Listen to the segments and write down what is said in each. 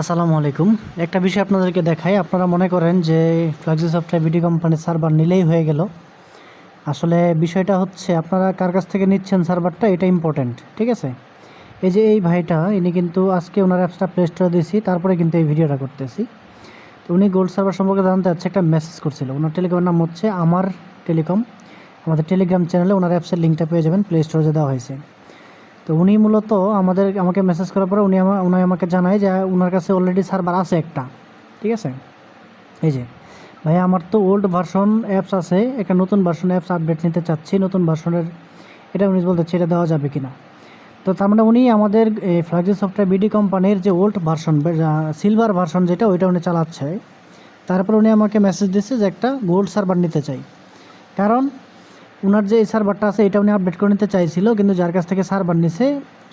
আসসালামু আলাইকুম। একটা বিষয় আপনাদেরকে দেখাই। আপনারা মনে করেন যে ফ্লাক্সি সফটওয়্যার ভিডিও কোম্পানির সার্ভার নিলেই হয়ে গেল। আসলে বিষয়টা হচ্ছে, আপনারা কার কাছ থেকে নিচ্ছেন সার্ভারটা? এটা ইম্পর্ট্যান্ট ঠিক আছে? এই যে এই ভাইটা, ইনি কিন্তু আজকে ওনার অ্যাপসটা প্লে স্টোরে দিয়েছি, তারপরে কিন্তু এই ভিডিওটা করতেছি। তো উনি গোল্ড সার্ভার সম্পর্কে জানতে চাচ্ছে, একটা মেসেজ করছিল। ওনার টেলিকমের নাম হচ্ছে আমার টেলিকম আমাদের টেলিগ্রাম চ্যানেলে ওনার অ্যাপসের লিঙ্কটা পেয়ে যাবেন প্লে স্টোরে দেওয়া হয়েছে। তো উনি মূলত আমাদের, আমাকে মেসেজ করার পরে উনি আমা উনি আমাকে জানায় যে ওনার কাছে অলরেডি সার্ভার আছে একটা। ঠিক আছে? এই যে, ভাই আমার তো ওল্ড ভার্সন অ্যাপস আছে, একটা নতুন ভার্সন অ্যাপস আপডেট নিতে চাচ্ছি, নতুন ভার্সনের এটা উনি বলতে ছেড়ে দেওয়া যাবে কি না তো তার মানে উনি আমাদের ফ্ল্যাগজি সফটওয়্যার বিডি কোম্পানির যে ওল্ড ভার্সন সিলভার ভার্সন যেটা, ওইটা উনি চালাচ্ছে। তারপর উনি আমাকে মেসেজ দিচ্ছে যে একটা গোল্ড সার্ভার নিতে চাই। কারণ ওনার যে সার্ভারটা আছে, এটা উনি আপডেট করে নিতে চাইছিল, কিন্তু যার কাছ থেকে সার্ভার নিছে,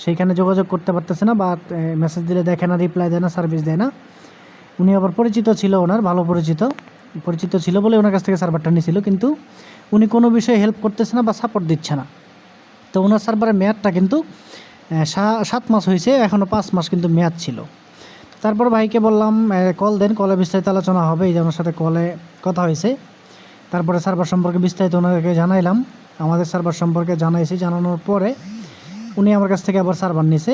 সেইখানে যোগাযোগ করতে পারতেছে না বা মেসেজ দিলে দেখে না রিপ্লাই দেয় না সার্ভিস দেয় না। উনি আবার পরিচিত ছিল ওনার, ভালো পরিচিত পরিচিত ছিল বলে ওনার কাছ থেকে সার্ভারটা নিয়েছিল কিন্তু উনি কোনো বিষয়ে হেল্প করতেছে না বা সাপোর্ট দিচ্ছে না। তো ওনার সার্ভারের মেয়াদটা কিন্তু সাত মাস হয়েছে এখনও পাঁচ মাস কিন্তু মেয়াদ ছিল। তারপর ভাইকে বললাম কল দেন কলে বিস্তারিত আলোচনা হবে, এই যে আমার সাথে কলে কথা হয়েছে। তারপরে সার্ভার সম্পর্কে বিস্তারিত ওনাকে জানাইলাম। আমাদের সার্ভার সম্পর্কে জানাইছি, জানানোর পরে উনি আমার কাছ থেকে আবার সার্ভার নিছে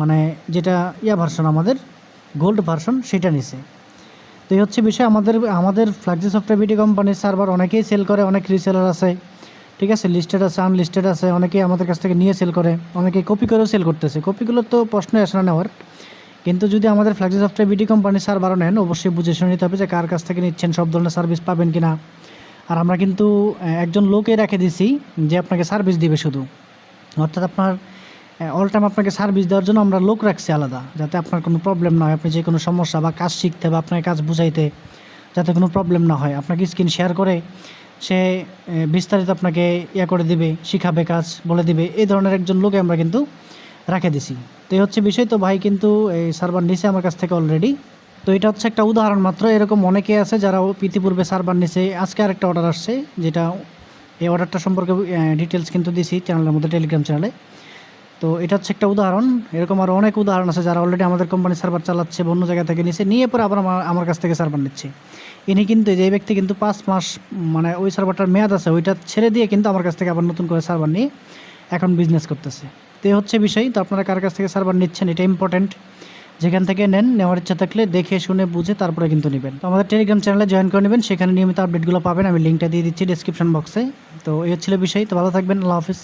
মানে যেটা ইয়া ভার্সন আমাদের গোল্ড ভার্সন সেটা নিছে। তো এই হচ্ছে বিষয়, আমাদের আমাদের ফ্ল্যাগজি সফটওয়্যার বিডি কোম্পানির সার্ভার অনেকেই সেল করে, অনেক রিসেলার আছে, ঠিক আছে? লিস্টেড আছে আনলিস্টেড আছে, অনেকেই আমাদের কাছ থেকে নিয়ে সেল করে, অনেকেই কপি করেও সেল করতেছে। কপিগুলো তো প্রশ্নই আসে না নেওয়ার। কিন্তু যদি আমাদের ফ্ল্যাগজি সফটওয়্যার বিডি কোম্পানির সার্ভারও নেন, অবশ্যই বুঝে শুনে নিতে হবে যে কার কাছ থেকে নিচ্ছেন, সব ধরনের সার্ভিস পাবেন কি না আর আমরা কিন্তু একজন লোকে রেখে দিছি যে আপনাকে সার্ভিস দিবে শুধু। অর্থাৎ আপনার অল টাইম আপনাকে সার্ভিস দেওয়ার জন্য আমরা লোক রাখছি আলাদা, যাতে আপনার কোনো প্রবলেম না হয়, আপনি যে কোনো সমস্যা বা কাজ শিখতে বা আপনার কাজ বুঝাইতে যাতে কোনো প্রবলেম না হয়। আপনাকে স্ক্রিন শেয়ার করে সে বিস্তারিত আপনাকে ইয়া করে দিবে, শিখাবে কাজ, বলে দিবে। এই ধরনের একজন লোকে আমরা কিন্তু রেখে দিছি। তো এই হচ্ছে বিষয়। তো ভাই কিন্তু, এই সার্ভার নিছে আমার কাছ থেকে অলরেডি তো এটা হচ্ছে একটা উদাহরণ মাত্র। এরকম অনেকে আছে যারা ইতিপূর্বে সার্ভার নিছে। আজকে আরেকটা অর্ডার আসছে, যেটা এই অর্ডারটা সম্পর্কে ডিটেলস কিন্তু দিছি চ্যানেলের মধ্যে টেলিগ্রাম চ্যানেলে তো এটা হচ্ছে একটা উদাহরণ। এরকম আরও অনেক উদাহরণ আছে যারা অলরেডি আমাদের কোম্পানি সার্ভার চালাচ্ছে অন্য জায়গা থেকে নিচ্ছে নিয়ে পরে আবার আমার কাছ থেকে সার্ভার নিচ্ছে। ইনি কিন্তু যে ব্যক্তি কিন্তু পাঁচ মাস মানে ওই সার্ভারটার মেয়াদ আছে, ওইটা ছেড়ে দিয়ে কিন্তু আমার কাছ থেকে আবার নতুন করে সার্ভার নিয়ে এখন বিজনেস করতেছে। তো হচ্ছে বিষয়। তো আপনারা কার কাছ থেকে সার্ভার নিচ্ছেন, এটা ইম্পর্টেন্ট যেখান থেকে নেন, নেওয়ার ইচ্ছা থাকলে দেখে, শুনে, বুঝে তারপরে কিন্তু নেবেন। তো আমাদের টেলিগ্রাম চ্যানেলে জয়েন করে নেবেন, সেখানে নিয়মিত আপডেটগুলো পাবেন। আমি লিঙ্কটা দিয়ে দিচ্ছি ডিসক্রিপশন বক্সে তো এই ছিল বিষয়। তো ভালো থাকবেন। আল্লাহ হাফিজ।